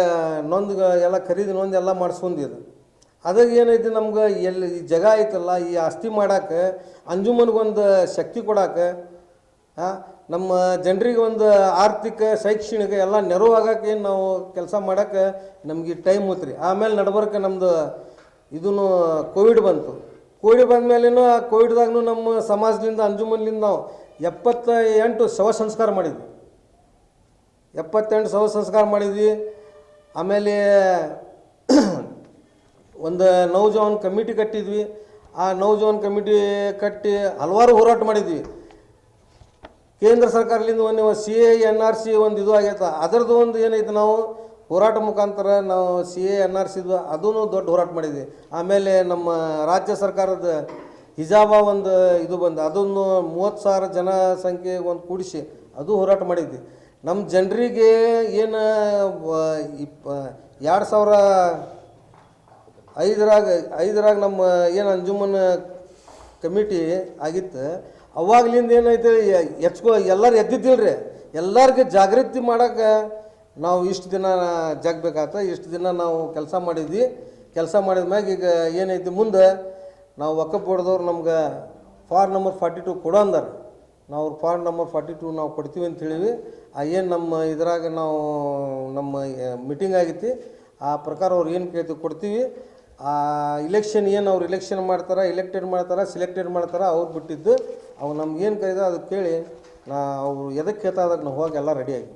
ನೊಂದು ಎಲ್ಲ ಖರೀದಿ ನೊಂದು ಎಲ್ಲ ಮಾಡಿಸ್ಕೊಂಡಿ ಅದು. ಅದಾಗ ಏನೈತಿ ನಮ್ಗೆ ಎಲ್ಲಿ ಈ ಜಗ ಐತಲ್ಲ ಈ ಆಸ್ತಿ ಮಾಡಕ್ಕೆ ಅಂಜುಮನ್ಗೊಂದು ಶಕ್ತಿ ಕೊಡಕ್ಕೆ ಆ, ನಮ್ಮ ಜನರಿಗೆ ಒಂದು ಆರ್ಥಿಕ ಶೈಕ್ಷಣಿಕ ಎಲ್ಲ ನೆರವು ಆಗಕ್ಕೆ ನಾವು ಕೆಲಸ ಮಾಡೋಕ್ಕೆ ನಮಗೆ ಟೈಮ್ ಹೋತ್ರಿ. ಆಮೇಲೆ ನಡ್ಬರ್ಕ ನಮ್ಮದು ಇದೂ ಕೋವಿಡ್ ಬಂತು. ಕೋವಿಡ್ ಬಂದಮೇಲೆನೂ ಆ ಕೋವಿಡ್ದಾಗೂ ನಮ್ಮ ಸಮಾಜದಿಂದ ಅಂಜುಮನ್ಲಿಂದ ನಾವು ಎಪ್ಪತ್ತ ಎಂಟು ಶವ ಸಂಸ್ಕಾರ ಮಾಡಿದ್ವಿ. ಎಪ್ಪತ್ತೆಂಟು ಶವ ಸಂಸ್ಕಾರ ಮಾಡಿದ್ವಿ. ಆಮೇಲೆ ಒಂದು ನೌಜವಾನ್ ಕಮಿಟಿ ಕಟ್ಟಿದ್ವಿ. ಆ ನೌಜವಾನ್ ಕಮಿಟಿ ಕಟ್ಟಿ ಹಲವಾರು ಹೋರಾಟ ಮಾಡಿದ್ವಿ. ಕೇಂದ್ರ ಸರ್ಕಾರದಿಂದ ಒಂದು C A, N R C ಒಂದು ಇದು ಆಗೈತೆ. ಅದರದ್ದು ಒಂದು ಏನೈತೆ ನಾವು, ಹೋರಾಟ ಮುಖಾಂತರ ನಾವು ಸಿ ಎ, ಎನ್ ಆರ್ ಸಿದು ಅದೂ ದೊಡ್ಡ ಹೋರಾಟ ಮಾಡಿದ್ವಿ. ಆಮೇಲೆ ನಮ್ಮ ರಾಜ್ಯ ಸರ್ಕಾರದ ಹಿಜಾಬ ಒಂದು ಇದು ಬಂದು, ಅದನ್ನು ಮೂವತ್ತು ಸಾವಿರ ಜನಸಂಖ್ಯೆ ಒಂದು ಕೂಡಿಸಿ ಅದು ಹೋರಾಟ ಮಾಡಿದ್ವಿ. ನಮ್ಮ ಜನರಿಗೆ ಏನು ಇಪ್ಪ, ಎರಡು ಸಾವಿರ ಐದರಾಗ ಐದರಾಗ ನಮ್ಮ ಏನು ಅಂಜುಮನ್ ಕಮಿಟಿ ಆಗಿತ್ತು, ಅವಾಗ್ಲಿಂದ ಏನೈತೆ ಎಚ್ಕೋ, ಎಲ್ಲರೂ ಎದ್ದಿದ್ದಿಲ್ರಿ. ಎಲ್ಲರಿಗೆ ಜಾಗೃತಿ ಮಾಡೋಕೆ ನಾವು ಇಷ್ಟು ದಿನ ಜಗ್ಬೇಕಾತ, ಇಷ್ಟು ದಿನ ನಾವು ಕೆಲಸ ಮಾಡಿದ್ವಿ. ಕೆಲಸ ಮಾಡಿದ ಮ್ಯಾಗ ಈಗ ಏನೈತಿ ಮುಂದೆ, ನಾವು ಒಕ್ಕಪ್ ಹೊಡೆದವ್ರು ನಮ್ಗೆ ಫಾರ್ ನಂಬರ್ ಫಾರ್ಟಿ ಟು ಕೊಡೋ ಅಂದಾರ. ನಾವು ಫಾರ್ ನಂಬರ್ ಫಾರ್ಟಿ ಟು ನಾವು ಕೊಡ್ತೀವಿ ಅಂತ ಹೇಳಿವಿ. ಆ ಏನು ನಮ್ಮ ಇದ್ರಾಗ ನಾವು ನಮ್ಮ ಮೀಟಿಂಗ್ ಆಗೈತಿ, ಆ ಪ್ರಕಾರ ಅವ್ರು ಏನು ಕೇಳ್ತೀವಿ ಕೊಡ್ತೀವಿ. ಆ ಇಲೆಕ್ಷನ್ ಏನು ಅವ್ರು ಇಲೆಕ್ಷನ್ ಮಾಡ್ತಾರೆ ಇಲೆಕ್ಟೆಡ್ ಮಾಡ್ತಾರೆ ಸಿಲೆಕ್ಟೆಡ್ ಮಾಡ್ತಾರೆ, ಅವ್ರು ಬಿಟ್ಟಿದ್ದು, ಅವು ನಮ್ಗೆ ಏನು ಕೈದ ಅದು ಕೇಳಿ ನಾ ಅವರು ಎದಕ್ಕೆ ಕೇಳ್ತಾ ಅದಕ್ಕೆ ನಾವು ಹೋಗಿ ಎಲ್ಲ ರೆಡಿ ಆಗಿ